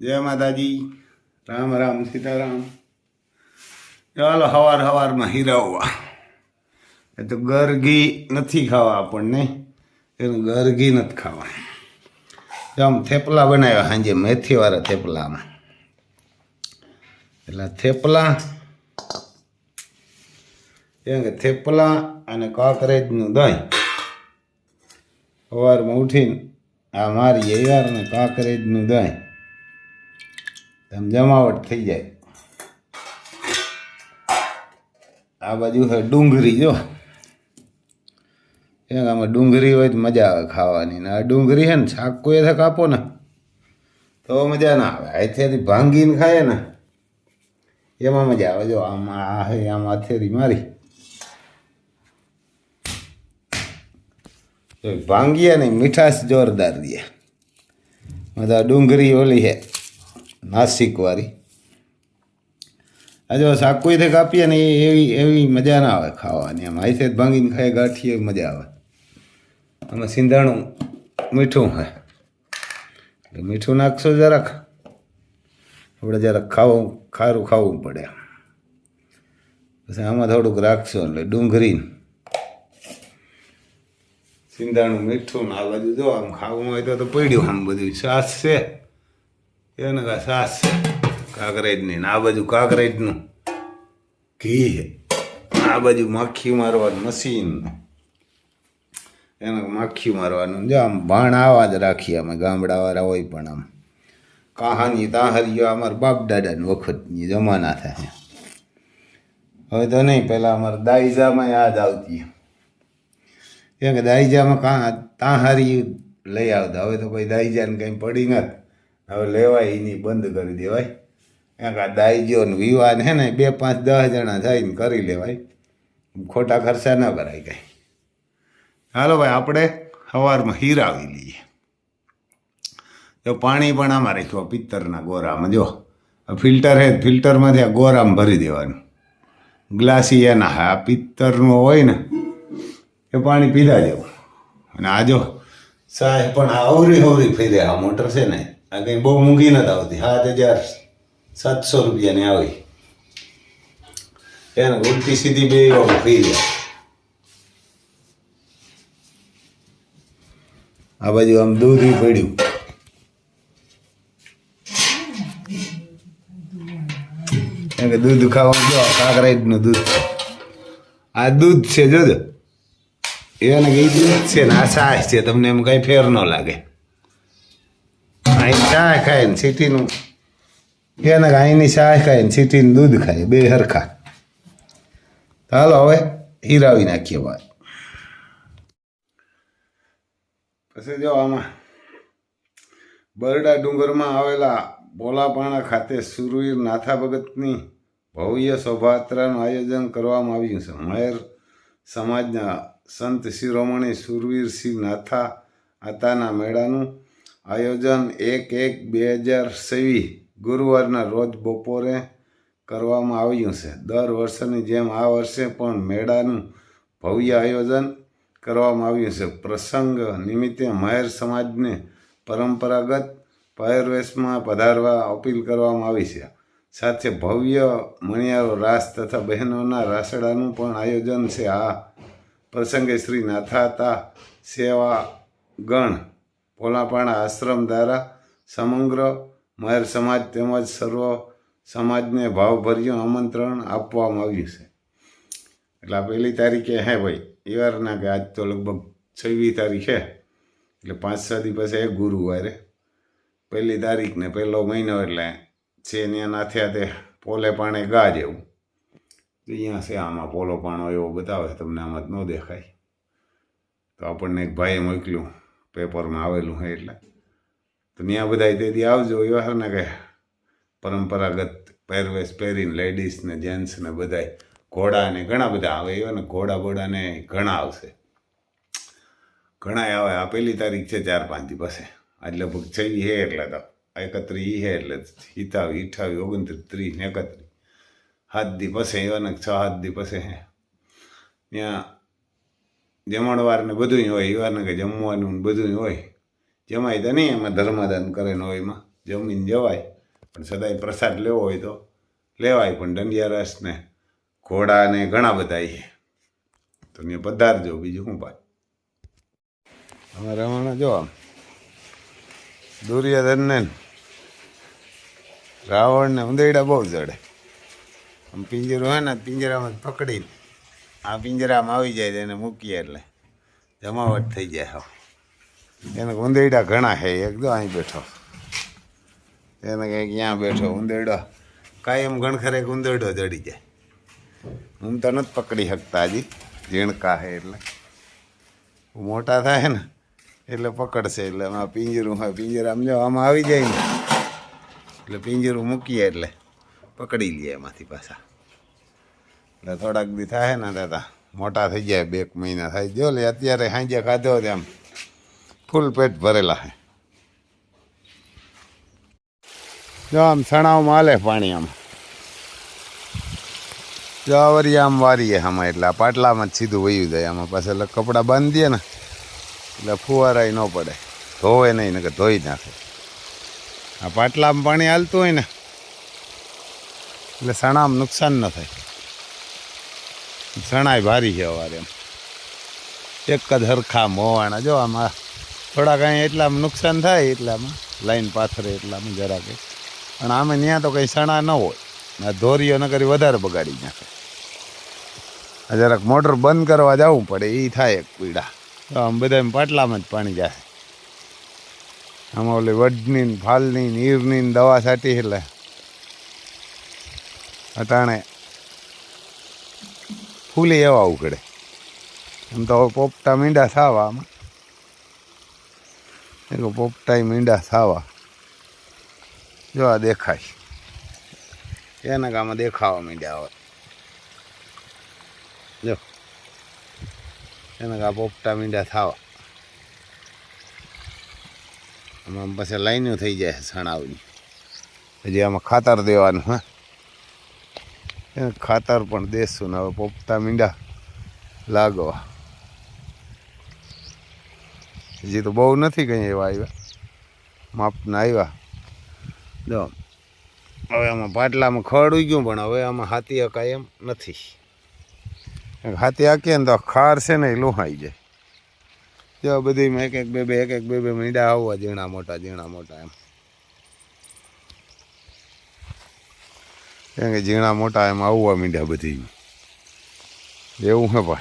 જય માતાજી. રામ રામ, સીતારામ. ચાલો, હવાર હવારમાં હીરાવવા એ તો ગરગી નથી ખાવા આપણને. એનું ગરગી નથી ખાવા આમ થેપલા બનાવ્યા સાંજે મેથીવાળા થેપલામાં. એટલે થેપલા કેમ કે થેપલા અને કાંકરેજનું દહીં. સવારમાં ઉઠીને આ મારી યાર ને કાંકરેજનું દહીં. જમાવટ થઈ જાય. આ બાજુ છે ડુંગળી જો. આમાં ડુંગળી હોય તો મજા આવે ખાવાની. ને આ ડુંગળી છે ને શાક કોઈ થા કાપો ને, તો મજા ના આવે. અહીંથી ભાંગીને ખાય ને, એમાં મજા આવે. જો, આમાં આ હે આમ હાથેથી મારી. ભાંગીએ ને મીઠાશ જોરદાર દે બધા ડુંગળી ઓલી છે. નાસિક વાળી આ જો એ કાપીએ ને એ એવી એવી મજા ના આવે ખાવાની આમ જ ભાંગીને ખાય ગાંઠીએ મજા આવે. આમાં સિંધાણું મીઠું હોય એટલે મીઠું નાખશો જરાક. આપણે જરાક ખાવું ખારું ખાવું પડે પછી આમાં થોડુંક રાખશો એટલે ડુંગળી સિંધાણું મીઠું ને આ બધું જો આમ ખાવું હોય તો પડ્યું આમ બધું. છાશ છે. એને કા સાસ કાંકરેજની આ બાજુ કાંકરેજનું ઘી આ બાજુ માખી મારવાનું મશીન એને માખી મારવાનું જો આમ ભાણ આવા જ રાખીએ અમે ગામડાવાળા હોય પણ આમ કહાની તાહરીઓ અમારા બાપ દાદાની વખતની જમાના થાય હવે તો નહીં પહેલાં અમારા દાઈજામાં યાદ આવતી કેમ કે દાઈજામાં કાં તાહારી લઈ આવતા હવે તો કોઈ દાઈજાને કંઈ પડી નથી હવે લેવાય, એની બંધ કરી દેવાય. કારણ કે આ દાઈજીઓ ને વિવાહ હે ને, બે પાંચ દસ જણા થઈને કરી લેવાય. ખોટા ખર્ચા ન કરાય કાંઈ. હાલો ભાઈ, આપણે સવારમાં હીરાવી લઈએ. જો પાણી પણ આમાં રાખ્યો પિત્તરના ગોરામાં. જો ફિલ્ટર હે ફિલ્ટરમાંથી આ ગોરામાં ભરી દેવાનું. ગ્લાસી એના હા પિત્તરનું હોય ને, એ પાણી પીધા જેવું. અને આ જો સાહેબ પણ આ હવરી ફેરે આ મોટર છે ને આ કંઈ બહુ મૂંઘી નથી આવતી. સાત હજાર સાતસો રૂપિયાની આવી. એને ઉલટી સીધી બે વાર ફરી જાય. આ બાજુ આમ દૂધ પડ્યું. કે દૂધ ખાવાનું જો કાકરાઈટનું દૂધ. આ દૂધ છે, જોજો. એને કઈ દૂધ છે ને, આ છાશ છે, તમને એમ કઈ ફેર ન લાગે. અહીં ચા ખાય ને સિટીનું. એને ગાયની ચા ખાય ને સિટીનું દૂધ ખાય બે હરખા. ચાલો હવે હીરાવી નાખીએ વાત. પછી જો આમાં બરડા ડુંગરમાં આવેલા બોલાપાણા ખાતે સુરવીર નાથા ભગતની ભવ્ય શોભાયાત્રાનું આયોજન કરવામાં આવ્યું છે. મહેર સમાજના સંત શિરોમણી સુરવીરસિંહ નાથા આતાના મેળાનું આયોજન એક એક બે હજાર સેવી ગુરુવારના રોજ બપોરે કરવામાં આવ્યું છે. દર વર્ષની જેમ આ વર્ષે પણ મેળાનું ભવ્ય આયોજન કરવામાં આવ્યું છે. પ્રસંગ નિમિત્તે મહેર સમાજને પરંપરાગત પહેરવેશમાં પધારવા અપીલ કરવામાં આવી છે. સાથે ભવ્ય મણિયારો, રાસ તથા બહેનોના રાસડાનું પણ આયોજન છે. આ પ્રસંગે શ્રી નાથાતા સેવા ગણ પોલાપાણા આશ્રમ દ્વારા સમગ્ર મહેર સમાજ તેમજ સર્વ સમાજને ભાવભર્યું આમંત્રણ આપવામાં આવ્યું છે. એટલે આ પહેલી તારીખે હે ભાઈ? એવારના કે આજ તો લગભગ છવ્વીસ તારીખ છે એટલે પાંચ છ દિવસે એ ગુરુવારે. પહેલી તારીખ ને પહેલો મહિનો એટલે છે ત્યાં નાથે તે પોલે પાણે ગા જેવું. અહીંયા છે આમાં પોલો પાણો એવો બતાવે, તમને આમાં જ ન દેખાય. તો આપણને એક ભાઈએ મોકલ્યું પેપરમાં આવેલું છે એટલે. તો ત્યાં બધા તેથી આવજો એવા ને કે પરંપરાગત પહેરવેશ પહેરીને લેડીઝ ને જેન્ટ્સ ને બધાય ઘોડા ને ઘણા બધા આવે એવા ને ઘોડા બોડાને ઘણા આવશે. ઘણા આવે, આ પહેલી તારીખ છે ચાર પાંચ દિવસે આજ લગભગ છવ્વી હે એટલે તો. એકત્રીસ હે એટલે હિતાવી અઠાવી ઓગણત્રીસ ત્રીસ ને એકત્રીસ. સાત દી પછી એવાને છ, સાત દી પછી હે. ત્યાં જમણવાર ને બધું હોય એવા કે જમવાનું ને બધું હોય. જમાય તો નહીં એમાં ધર્મદાન કરે ને હોય એમાં. જમીન જવાય, પણ સદાય પ્રસાદ લેવો હોય તો લેવાય. પણ દંડિયા રસ ને ઘોડા ને ઘણા બધા છે. તો ને પધારજો, બીજું શું ભાઈ? અમારે હમણાં જો આમ. દુર્યોધનને રાવણને ઉંદરડા બહુ જડે આમ પિંજરું હોય ને, પિંજરામાં પકડીને. આ પિંજરામાં આવી જાય તો એને મૂકીએ એટલે. જમાવટ થઈ જાય હવે. એને ઉંદરડા ઘણા છે એકદમ અહીં બેઠો. એને કંઈક ત્યાં બેઠો ઉંદરડો કાયમ ગણખરે એક ઉંદરડો ચડી જાય. હું તો નથી પકડી શકતા હજી. ઝીણકા છે એટલે. મોટા થાય ને, એટલે પકડશે. એટલે આમાં પિંજરું હોય પિંજરામાં જો આમાં આવી જાય ને. એટલે પિંજરું મૂકીએ એટલે. પકડી લઈએ એમાંથી પાછા. એટલે થોડાક દી થાય ને દાદા. મોટા થઈ જાય, બે એક મહિના થાય. જો લે, અત્યારે સાંજે ખાધો તેમ ફૂલ પેટ ભરેલા છે. જો આમ સણાવમાં હાલે પાણી આમ. જો વરી આમ વારીએ આમાં, એટલે પાટલામાં જ સીધું વયું જાય. આમાં પાસે એટલે કપડાં બાંધીએ ને, એટલે ફુવારાય ન પડે. ધોવે નહીં ને કે ધોઈ નાખે. આ પાટલામાં પાણી હાલતું હોય ને, એટલે સણામાં નુકસાન ન થાય. સણાય ભારી છે અવારે એમ એક જ હરખા મોવાણા. જો આમાં થોડા કાંઈ એટલામાં નુકસાન થાય એટલામાં, લાઈન પાથરે એટલામાં જરાક પણ આમે ત્યાં તો કંઈ સણા ન હોય. આ ધોરીઓ ન કરી વધારે બગાડી નાખે. આ જરાક મોટર બંધ કરવા જવું પડે એ થાય એક પીડા. તો આમ બધા પાટલામાં જ પાણી જાય. આમાં ઓલી વડની ફાલની ઈરની દવા છાંટી એટલે. અટાણે ફૂલી એવા ઉકળે એમ તો હવે પોપટા મીંડા થાવા આમાં. એટલે પોપટાય મીંડા થાવા. જો આ દેખાય. એના કામાં દેખાવા મીંડ્યા હોય જો. એના કા પોપટા મીંડા થાવા. આમાં પછી લાઈનો થઈ જાય સણાવની. હજી આમાં ખાતર દેવાનું, હા. એને ખાતર પણ દેશું ને હવે પોપતા મીંડા લાગવા. હજી તો બહુ નથી કંઈ એવા આવ્યા. માપના આવ્યા. જો, હવે આમાં પાટલામાં ખડ ઉગ્યું પણ હવે આમાં હાથી હકાય એમ નથી. હાથી હાકીએ ને તો ખાર છે ને એ લોહાઈ જાય. જો, બધી એક એક બે બે એક એક બે બે મીંડા આવવા ઝીણા મોટા ઝીણા મોટા એમ. કેમ કે ઝીણા મોટા એમ આવવા માંડ્યા બધી. એવું હે ભાઈ.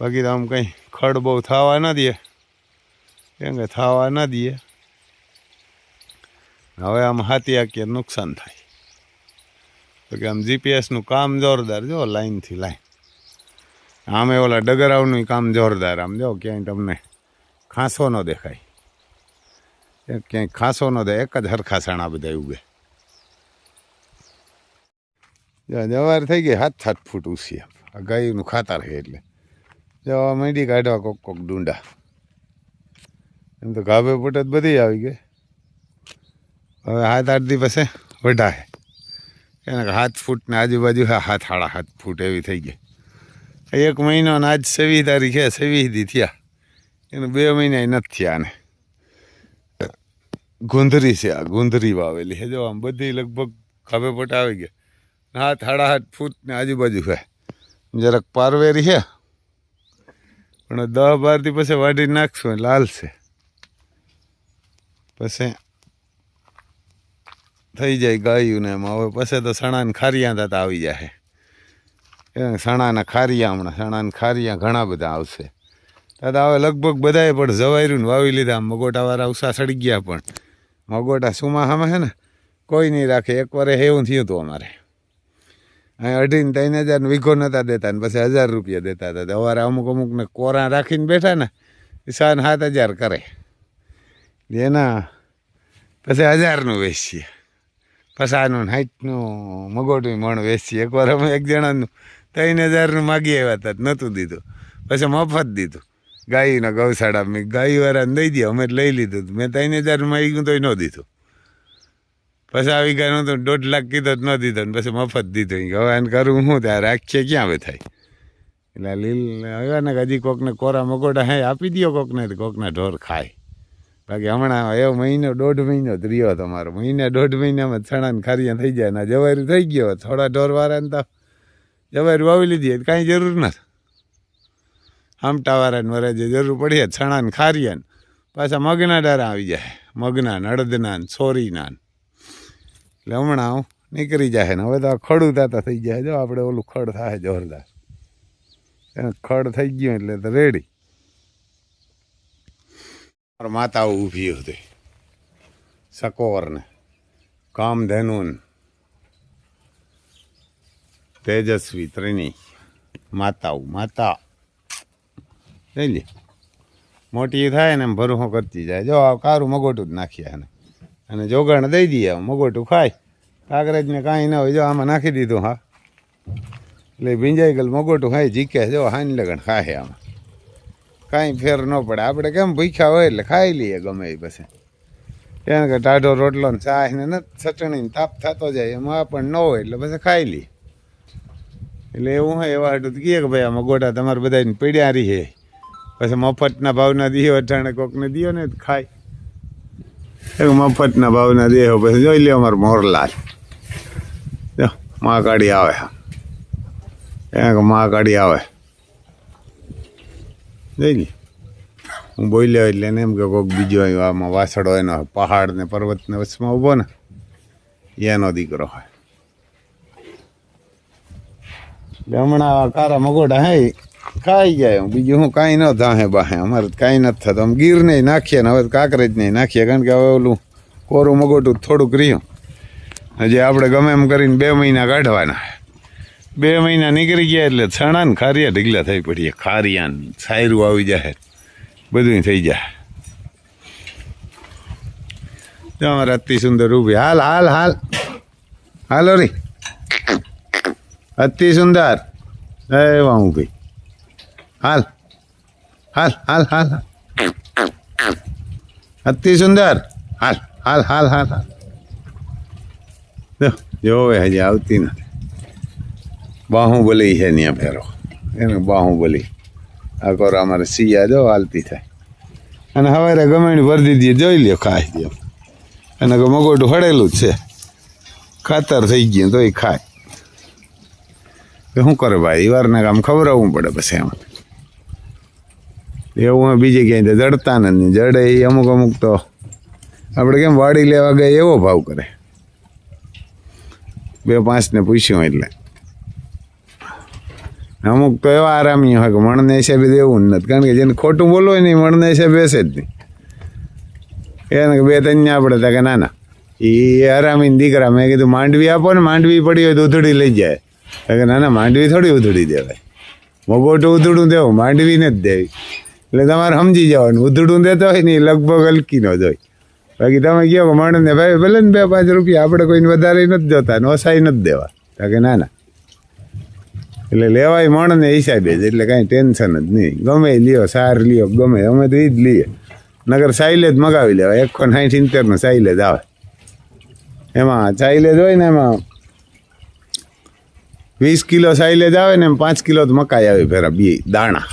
બાકી તો આમ કંઈ ખડ બહુ થવા ના દે. કેમ કે થવા ના દે. હવે આમ હાથી હાકીએ નુકસાન થાય. તો કે આમ જીપીએસનું કામ જોરદાર જો લાઈનથી લાઈન આમે ઓલા ડગરાવનું કામ જોરદાર આમ જો ક્યાંય તમને ખાંસો ન દેખાય. ક્યાંય ખાંસો ન દે એક જ હરખા સાણા બધા ઉગે. જવાર થઈ ગઈ, હાથ સાત ફૂટ ઊંચી આ ગાયનું ખાતર છે એટલે. જવા માંડી કાઢવા કોક કોક ડુંડા. એમ તો ગાભે પોટે બધી આવી ગઈ. હવે હાથ આઠ દી પાસે વઢાય એને હાથ ફૂટને આજુબાજુ હા, હાથ હાડા હાથ ફૂટ એવી થઈ ગઈ. એક મહિનો આજ છવ્વીસ તારીખે છવ્વીસ દી થયા. એને બે મહિના નથી થયા આને. ગુંદરી છે આ, ગુંદરી વાવેલી. છે આમ બધી લગભગ ખભે પટ આવી ગયા. હાથ સાડા હાથ ફૂટ ને આજુબાજુ છે જરાક પારવેરી છે પણ દહ બારથી પછી વાઢી નાખશું લાલ છે. પછી થઈ જાય ગાયું ને એમાં. હવે પછી તો સણાને ખારિયા થતા આવી જાય સણાના ખારિયા હમણાં, સણાના ખારિયા ઘણા બધા આવશે. દાદા, હવે લગભગ બધાએ પણ જવાયરું વાવી લીધા. મગોટાવાળા ઉષા સડી ગયા પણ. મગોટા સુમા સામે છે ને કોઈ નહીં રાખે, એક વાર એવું થયું હતું અમારે. અહીં અઢીને ત્રણ હજારનો વીઘો નહોતા દેતા ને પછી હજાર રૂપિયા દેતા હતા. અમારે અમુક અમુકને કોરા રાખીને બેઠા ને, એ સાત સાત હજાર કરે. એના પછી હજારનું વેચીએ. ફસાનું ને સાઠનું મગોટું મણ વેચીએ. એકવાર અમે એક જણાનું ત્રણ હજારનું માગી આવ્યા હતા, નહોતું દીધું. પછી મફત દીધું. ગાયના ગૌશાળા મેં ગાયવાળાને દઈ દે અમે લઈ લીધું. મેં ત્રણ હજારમાં આવી ગયું તોય ન દીધું. પછી આવી ગયા તો દોઢ લાખ કીધો જ ન દીધો ને પછી મફત દીધો. હવે એને કરવું શું ત્યાં રાખશે ક્યાં હવે થાય? એટલે લીલ આવ્યા ને હજી કોકને કોરા મગોડા હે, આપી દો કોકને કોકના ઢોર ખાય. બાકી હમણાં એવો મહિનો, દોઢ મહિનો જ રહ્યો તમારો મહિને, દોઢ મહિનામાં છણાને ખારિયા થઈ જાય ને જવાયું થઈ ગયો. થોડા ઢોરવાળાને તો જવાયું વાવી લીધી, કાંઈ જરૂર નથી. આમટાવાળાને વરાજે જરૂર પડીએ છણાને ખારિયાને પાછા મગના ડારા આવી જાય. મગના નડદના છોરીના એટલે હમણાં નીકળી જાય ને. હવે તો ખડું તાતા થઈ જાય. જો આપણે ઓલું ખડ થાય જોરદાર. એને ખડ થઈ ગયું એટલે તો રેડી. મારા માતાઓ ઊભી હતી. સકોરને કામધેનુન તેજસ્વી ત્રિની માતાઓ, માતા. લઈ મોટી થાય ને એમ ભરું કરતી જાય. જો આ કારું મગોટું જ નાખીએ એને અને જોગાણ દઈ દઈએ. મગોટું ખાય. કાગરેજને કાંઈ ના હોય. જો આમાં નાખી દીધું, હા. એટલે ભીંજાઈ ગયેલું મગોટું ખાય જીકે જો હાની લગણ ખાય આમાં. કાંઈ ફેર ન પડે. આપણે કેમ ભૂખ્યા હોય એટલે ખાઈ લઈએ ગમે એ પછી. એને કે ટાઢો રોટલો ને ચાહ ને નથી ચટણી ને તાપ થતો જાય. એમાં પણ ન હોય એટલે પછી ખાઈ લઈએ. એટલે એવું હોય એવા હાટું કહીએ કે ભાઈ આમાં ગોટા તમારે બધાને પીડ્યા રહી. પછી મફતના ભાવના દીયો અટાણે કોકને દિયો ને ખાય. મફતના ભાવના દેહો પછી જોઈ લે અમારો મોરલાલ જો માં કાઢી આવે એ કે માં કાઢી આવે. જોઈ લે હું બોલ્યો એટલે એને એમ કે કોઈક બીજો આમાં વાસળો એનો પહાડ ને પર્વત ને વચમાં ઊભો ને, એનો દીકરો હોય. હમણાં કારા મગોડા હે ખાઈ જાય બીજું હું કાંઈ ન થાહે બાહે. અમારે કાંઈ નથી થતું. આમ ગીર નહીં નાખીએ ને હવે કાંકરેજ નહીં નાખીએ. કારણ કે હવે ઓલું કોરું મગોટું થોડુંક રહ્યું. હજી આપણે ગમે એમ કરીને બે મહિના કાઢવાના. બે મહિના નીકળી ગયા એટલે છણા ને ખારિયા ઢીગલા થઈ પડીએ. ખારિયા ને સાયરું આવી જાય બધું થઈ જાય જો અમારે અતિ સુંદર ઊભી. હાલ હાલ હાલ. હાલો રી. અતિ સુંદર. એ વાં ઊભી હાલ. હાલ હાલ હાલ. હાલ અતિ સુંદર. હાલ હાલ હાલ હાલ હાલ. જોવે હજી આવતી નથી. બાહુબલી છે ત્યાં ફેરો. એને બાહુબલી. આ કરો અમારે સિયા જો, હાલતી થાય. અને સવારે ગમેણી ભરી દીધી જોઈ લ્યો ખાઈ દો અને મગોટું હળેલું જ છે. ખાતર થઈ ગયું, તોય ખાય. કે શું કરે ભાઈ? વારને કામ આવવું પડે પછી એમાં. એવું બીજે ક્યાંય જડતા નથી. જડે એ અમુક અમુક તો આપણે કેમ વાડી લેવા ગયા એવો ભાવ કરે. બે પાંચને પૂછ્યું એટલે. અમુક તો એવા આરામી હોય કે મણને હિસાબે દેવું નથી. કારણ કે જેને ખોટું બોલવું હોય નહીં મણને હિસાબે બેસે જ નહીં. એને બે ત્રણ આપણે તા કે ના ના. એ આરામી દીકરા મેં કીધું, માંડવી આપો ને, માંડવી પડી હોય તો ઉધડી લઈ જાય. કે ના ના, માંડવી થોડી ઉધડી દેવાય. મગોટું ઉધડું દેવું, માંડવી નથી દેવી. એટલે તમારે સમજી જવાનું. ઉધડું દેતો હોય ને એ લગભગ હલકી નો જ હોય. બાકી તમે કહો માણસને ભાઈ ભલે ને બે પાંચ રૂપિયા આપણે કોઈને વધારે નથી જોતા ને ઓસાઈ નથી દેવા. કે ના ના એટલે લેવાય મણને હિસાબે જ. એટલે કાંઈ ટેન્શન જ નહીં. ગમે લ્યો, સાર લ્યો, ગમે. અમે તો એ જ લઈએ. નગર સાઇલેજ મગાવી લેવાય. એકસો સાઠ ઇન્ટરનો સાઇલેજ આવે. એમાં સાઇલેજ હોય ને એમાં વીસ કિલો સાઇલેજ આવે ને એમ પાંચ કિલો મકાઈ આવે ફેરા બે દાણા.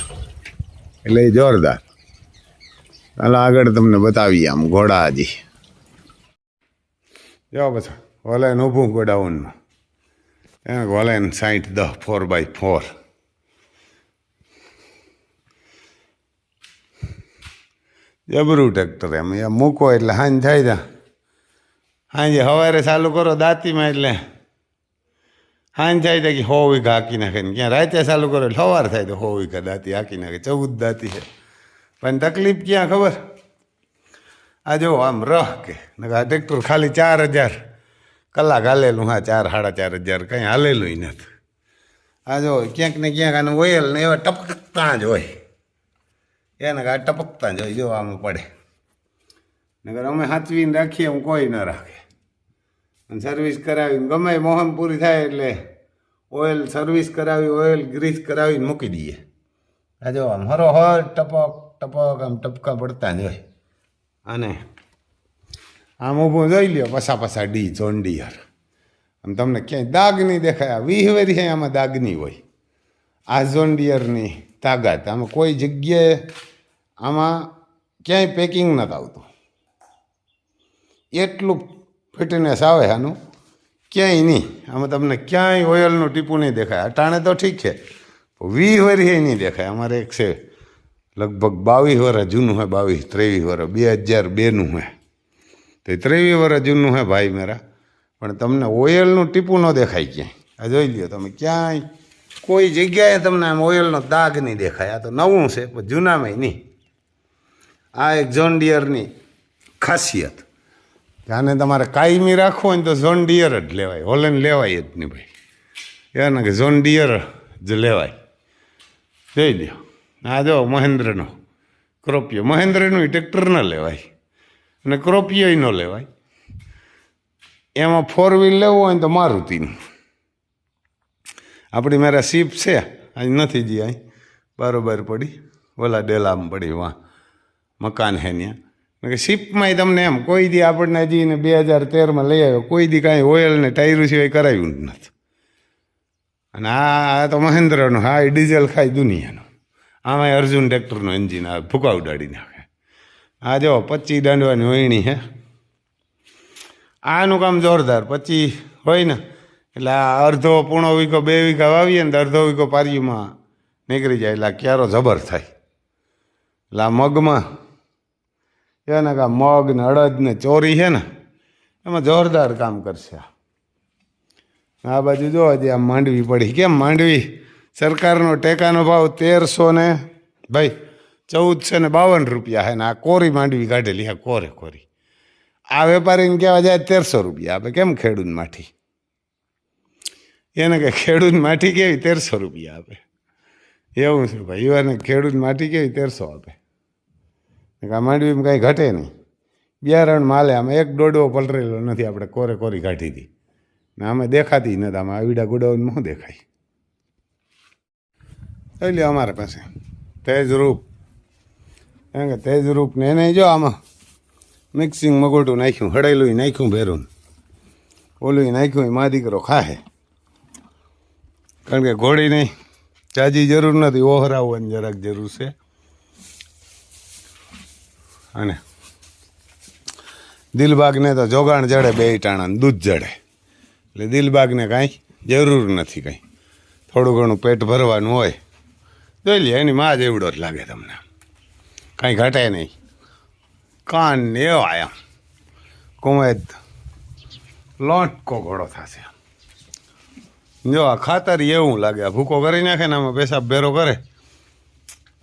એટલે જોરદાર. ચાલો આગળ તમને બતાવીએ આમ ઘોડા હજી જો પછી ઓલાને ઊભું ગોડાઉનમાં. એને ઓલાને સાઠ દહ ફોર બાય ફોર જબરું ટ્રેક્ટર એમ, એ મૂકો એટલે હાંજ થાય ત્યાં. હાંજે સવારે ચાલુ કરો દાંતીમાં એટલે. હાંજ થાય તો કે હો વીઘા હાકી નાખે ને ક્યાં? રાતે ચાલુ કરો એટલે સવાર થાય તો હો વીઘા દાંતી, હાકી નાખે. ચૌદ દાંતી છે. પણ તકલીફ ક્યાં ખબર? આ જો આમ રહ કે. આ ટ્રેક્ટર ખાલી ચાર હજાર કલાક હાલેલું. હા, ચાર, સાડા ચાર હજાર કંઈ હાલેલું નથી. આ જો ક્યાંક ને ક્યાંક આનું ઓઇલ ને એવા ટપકતા જ હોય. એને આ ટપકતા જ હોય, જો આમ પડે. નગર અમે સાચવીને રાખીએ, એમ કોઈ ન રાખે. અને સર્વિસ કરાવીને ગમે મોહમ પૂરી થાય એટલે ઓઇલ સર્વિસ કરાવી ઓઇલ ગ્રીસ કરાવીને મૂકી દઈએ. આ જો આમ હરો હર ટપક ટપક, આમ ટપકા પડતા જ હોય. અને આમ ઊભું જોઈ લ્યો પસા પસા ડી ચોંડીયર આમ તમને ક્યાંય દાગ નહીં દેખાય. વીહ વેરી આમાં દાગ નહીં હોય. આ ઝોન્ડિયરની તાકાત. આમાં કોઈ જગ્યાએ આમાં ક્યાંય પેકિંગ નથી આવતું. એટલું ફિટનેસ આવે આનું, ક્યાંય નહીં. આમાં તમને ક્યાંય ઓઇલનું ટીપું નહીં દેખાય. અટાણે તો ઠીક છે વી વરી એ નહીં દેખાય. અમારે એક છે, લગભગ બાવીસ વર્ષ જૂનું હોય બાવીસ, ત્રેવીસ વર્ષ બે હજાર બેનું હોય તો ત્રેવીસ વર્ષ જૂનું હોય ભાઈ મારા. પણ તમને ઓઇલનું ટીપું ન દેખાય ક્યાંય. આ જોઈ લ્યો તમે, ક્યાંય કોઈ જગ્યાએ તમને આમ ઓઇલનો દાગ નહીં દેખાય. આ તો નવું છે, પણ જૂનામાં નહીં. આ એક જોન ડિયરની ખાસિયત. આને તમારે કાયમી રાખવું હોય ને તો ઝોન ડિયર જ લેવાય. હોલેન્ડ લેવાય જ નહીં ભાઈ. એને કે ઝોન ડિયર જ લેવાય. જોઈ દો આ જો મહેન્દ્રનો ક્રોપિયો. મહેન્દ્રનું ટ્રેક્ટર ન લેવાય. અને ક્રોપિયોય ન લેવાય. એમાં ફોર વ્હીલ લેવું હોય તો મારુતિનું. આપણી મારા સીપ છે. અહીં નથી જી અહીં બરોબર પડી. ઓલા ડેલામાં પડી. વાં મકાન હે ત્યાં કે શિપમાંય તમને એમ, કોઈ દી આપણને હજી ને બે હજાર તેરમાં લઈ આવ્યો, કોઈ દી કાંઈ ઓઇલ ને ટાયરું સિવાય કરાવ્યું જ નથી. અને આ તો મહેન્દ્રનું હા એ ડીઝલ ખાય દુનિયાનું. આમાં અર્જુન ટ્રેક્ટરનું એન્જિન આવે ફૂકા ઉડાડી નાખે. આ જો, પચી દાંડવાની વહીણી હે. આનું કામ જોરદાર, પચી હોય ને, એટલે આ અડધો પૂણો વીઘો, બે વીઘા વાવીએ ને અડધો વીઘો પારીમાં નીકળી જાય, એટલે આ ક્યારો જબર થાય. એટલે આ મગમાં એને કે મગ ને અડદ ને ચોરી છે ને, એમાં જોરદાર કામ કરશે આ. બાજુ જો હજી આ માંડવી પડી. કેમ માંડવી? સરકારનો ટેકાનો ભાવ તેરસો ને, ભાઈ, ચૌદસો ને બાવન રૂપિયા હે ને, આ કોરી માંડવી કાઢેલી હા કોરે કોરી. આ વેપારીને કહેવા જાય તેરસો રૂપિયા આપે કેમ ખેડૂત માઠી? એને કે ખેડૂત માઠી કેવી? તેરસો રૂપિયા આપે. એવું છે ભાઈ એને ખેડૂત માઠી કેવી? તેરસો આપે. આ માંડવીમાં કાંઈ ઘટે નહીં. બિયારણ માલે, આમાં એક દોડવો પલરેલો નથી આપણે કોરે કોરી કાઢી હતી. ને આમે દેખાતી નથી, આમાં આવીડા ગુડાઉનમાં શું દેખાય. લ્યો અમારા પાસે. તેજ રૂપ એમ કે તેજ રૂપ ને એને જો આમાં મિક્સિંગ મગોટું નાખ્યું હળેલું નાખ્યું ભેરું ઓલું નાખ્યું મા દીકરો ખાહે. કારણ કે ઘોડી નહીં ચાજી જરૂર નથી, ઓહરાવવાની જરાક જરૂર છે. અને દિલબાગને તો જોગાણ જડે બે ટાણા દૂધ જડે. એટલે દિલબાગને કાંઈ જરૂર નથી કંઈ. થોડું ઘણું પેટ ભરવાનું હોય. જોઈ લે, એની માં એવડો જ લાગે તમને કાંઈ ઘટે નહીં. કાન ને એવા આમ. કુમેદ લોટકો ઘોડો થશે જો આ ખાતર એવું લાગે ભૂકો કરી નાખે ને આમાં પેશાબ ભેરો કરે.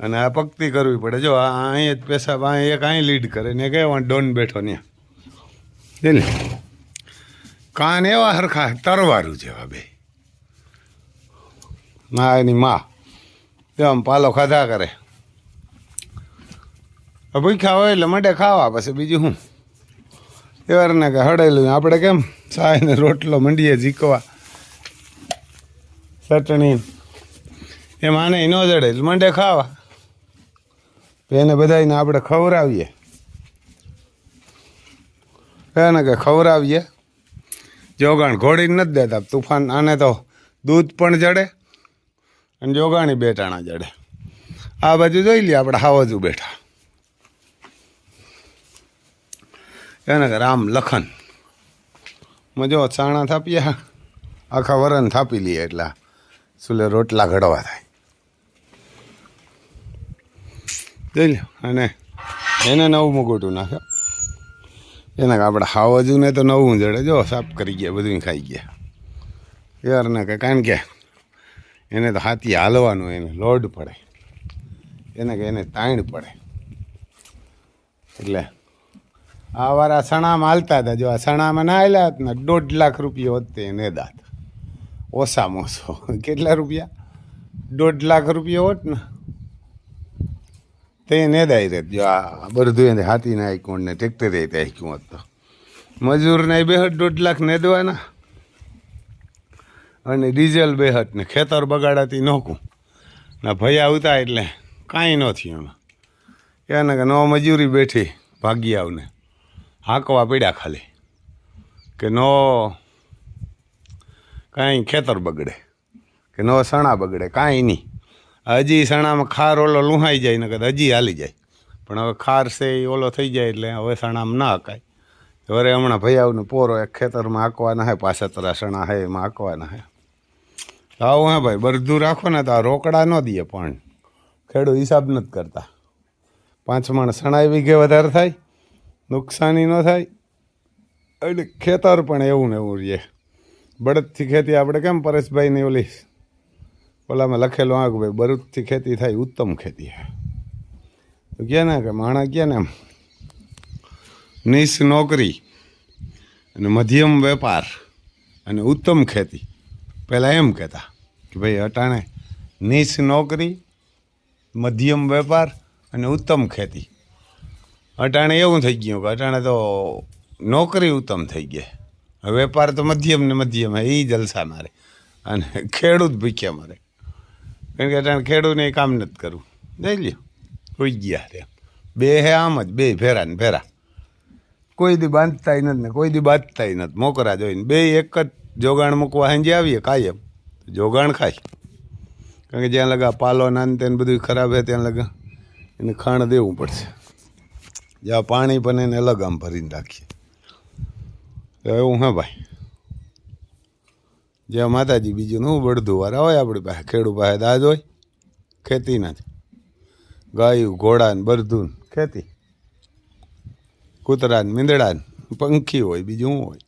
અને આ પક્તિ કરવી પડે. જો આ અહીં જ પેશાબ અહીં એક અહીં લીડ કરે ને કે ડોન બેઠો ત્યાં જોઈ કાન એવા હરખા તરવારું જેવા બે. ના, એની માં. એમ પાલો ખાધા કરે. ભૂખ્યા હોય એટલે માટે ખાવા પછી બીજું શું? એવારને કે હડેલું આપણે કેમ સાય ને રોટલો મંડીએ જીકવા ચટણી. એમ આને ન જડે મંડે ખાવા. એને બધાને આપણે ખવડાવીએ. એને કે ખવડાવીએ. જોગાણ ઘોડીને નથી દેતા, તુફાન, આને તો દૂધ પણ જડે અને જોગાણી બેટાણા જડે. આ બાજુ જોઈ લઈએ આપણે હાવજુ બેઠા. એને કે રામ લખન. મજો ચાણા થાપ્યા, આખા વરણ થાપી લઈએ એટલે. સુલે રોટલા ઘડવા થાય. જોઈ લો અને એને નવું મુગોટું નાખ્યો એને હાવ આપણે ને તો નવું જડે. જો, સાફ કરી ગયા બધું ખાઈ ગયા. યાર ના કે, કારણ કે એને તો હાથી હાલવાનું એને લોડ પડે. એને કે એને તાણ પડે. એટલે આ વારા સણામાં હાલતા હતા. જો આ સણામાં ના હાલ્યા હોત ને, દોઢ લાખ રૂપિયા હોત તે એને દાત. ઓછામાં ઓછો. કેટલા રૂપિયા? દોઢ લાખ રૂપિયા હોત ને. તે નેદાઈ રહે જો આ બધું એને હાથી નાખ્યું ને ટ્રેક્ટરે નાખ્યું હોત તો મજૂરને બેહટ દોઢ લાખ નેદવાના અને ડીઝલ બેહટ ને ખેતર બગાડાતી નોખું ના ભૈયા આવતા એટલે કાંઈ ન થયું એમાં એને કે નો મજૂરી બેઠી ભાગી આવને હાંકવા પડ્યા ખાલી કે નો કાંઈ ખેતર બગડે કે નો સણા બગડે કાંઈ નહીં હજી સણામાં ખાર ઓલો લુહાઈ જાય ને કદાચ હજી હાલી જાય. પણ હવે ખાર છે એ ઓલો થઈ જાય એટલે હવે સણામાં ના હકાય. વરે હમણાં ભૈયાવને પોરો એક ખેતરમાં હાંકવાના હે, પાછતરા સણા હે, એમાં હાંકવાના હે. આવું હે ભાઈ, બધું રાખો ને તો આ રોકડા ન દઈએ પણ. ખેડૂત હિસાબ નથી કરતા. પાંચ માણ સણાઈ વીઘે વધારે થાય, નુકસાની ન થાય એટલે ખેતર પણ એવું ને એવું રહીએ બળદથી ખેતી આપણે કેમ પરેશભાઈની ઓલી ઓલામાં લખેલું કે ભાઈ બળદથી ખેતી થાય, ઉત્તમ ખેતી હે. તો કહે ને કે માણા કહે ને એમ? નિશ નોકરી અને મધ્યમ વેપાર અને ઉત્તમ ખેતી. પહેલાં એમ કહેતા કે ભાઈ, અટાણે નિસ નોકરી, મધ્યમ વેપાર અને ઉત્તમ ખેતી. અટાણે એવું થઈ ગયું કે અટાણે તો નોકરી ઉત્તમ થઈ ગઈ. હવે વેપાર તો મધ્યમ ને મધ્યમ એ જલસા મારે. અને ખેડૂત ભીખ્યા મારે. કારણ કે ખેડૂતને એ કામ નથી કરવું. જઈ લ્યો. હોઈ ગયા રે બે હે આમ જ, બે ભેરા ને ભેરા કોઈ દી બાંધતાય નથી ને કોઈ દી બાંધતા નથી. મોકરા જોઈને બે એક જ જોગાણ મૂકવા હાંજે આવીએ કાયમ. જોગાણ ખાય. કારણ કે જ્યાં લગા પાલો નાન તેને બધું ખરાબ હે, ત્યાં લગા એને ખાણ દેવું પડશે. જ્યાં પાણી પણ એને અલગ આમ ભરીને રાખીએ. એવું હે ભાઈ? જ્યાં માતાજી બીજું હું બળધું વાળા હોય, આપણી પાસે ખેડૂત પાસે દાજ હોય ખેતીના જ ગાયું ઘોડા ને બળધું ખેતી. કૂતરા ને મીંદડા ને પંખી હોય, બીજું શું હોય?